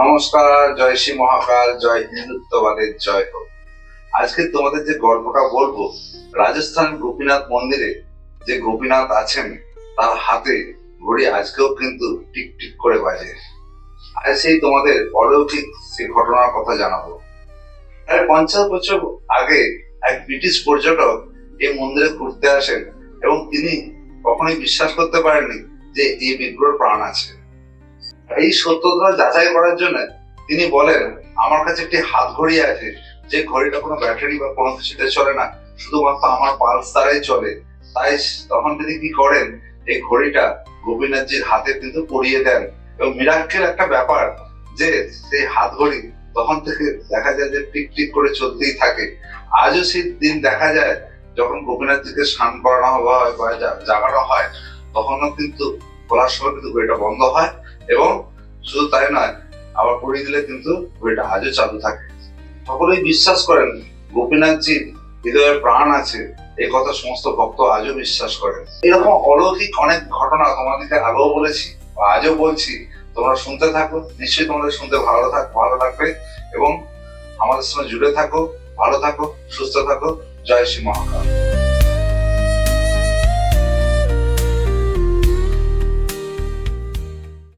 নমস্কার, জয় শ্রী মহাকাল, জয় হিন্দুত্ববাদের জয় হোক। আজকে তোমাদের যে গল্পটা বলব, রাজস্থান গোপীনাথ মন্দিরে যে গোপীনাথ আছেন, তার হাতে ঘড়ি আজকেও কিন্তু টিক টিক করে বাজে। আর সেই তোমাদের অলৌকিক সেই ঘটনার কথা জানাব। পঞ্চাশ বছর আগে এক ব্রিটিশ পর্যটক এই মন্দিরে ঘুরতে আসেন এবং তিনি কখনোই বিশ্বাস করতে পারেননি যে এই বিগ্রহের প্রাণ আছে। এই সত্যতা যাচাই করার জন্য তিনি বলেন, আমার কাছে একটি হাত ঘড়ি আছে। যে ঘড়িটা কোনো ব্যাটারি বা কোনো কিছুতে চলে না। শুধুমাত্র আমার পালস দ্বারাই চলে। তাই তখন তিনি কি করেন, এই ঘড়িটা গোপীনাথজির হাতে কিন্তু পরিয়ে দেন। এবং মিরাক্কেল একটা ব্যাপার যে সেই হাত ঘড়ি তখন থেকে দেখা যায় যে টিক টিক করে চলতেই থাকে। আজও সেই দিন দেখা যায়, যখন গোপীনাথজিকে স্নান করানো হয় বা জাগানো হয়, তখনও কিন্তু খোলার সময় কিন্তু ঘড়িটা বন্ধ হয় এবং শুধু তাই নয়, আবার পড়িয়ে দিলে কিন্তু ঘড়িটা আজও চালু থাকে। সকলেই বিশ্বাস করেন গোপীনাথজির হৃদয়ে প্রাণ আছে, এই কথা সমস্ত ভক্ত আজও বিশ্বাস করেন। এরকম অলৌকিক অনেক ঘটনা তোমাদেরকে আগেও বলেছি, বা আজও বলছি, তোমরা শুনতে থাকো, নিশ্চয়ই তোমাদের শুনতে ভালো থাক, ভালো লাগবে, এবং আমাদের সঙ্গে জুড়ে থাকো, ভালো থাকো, সুস্থ থাকো, জয় শ্রী মহাকাল।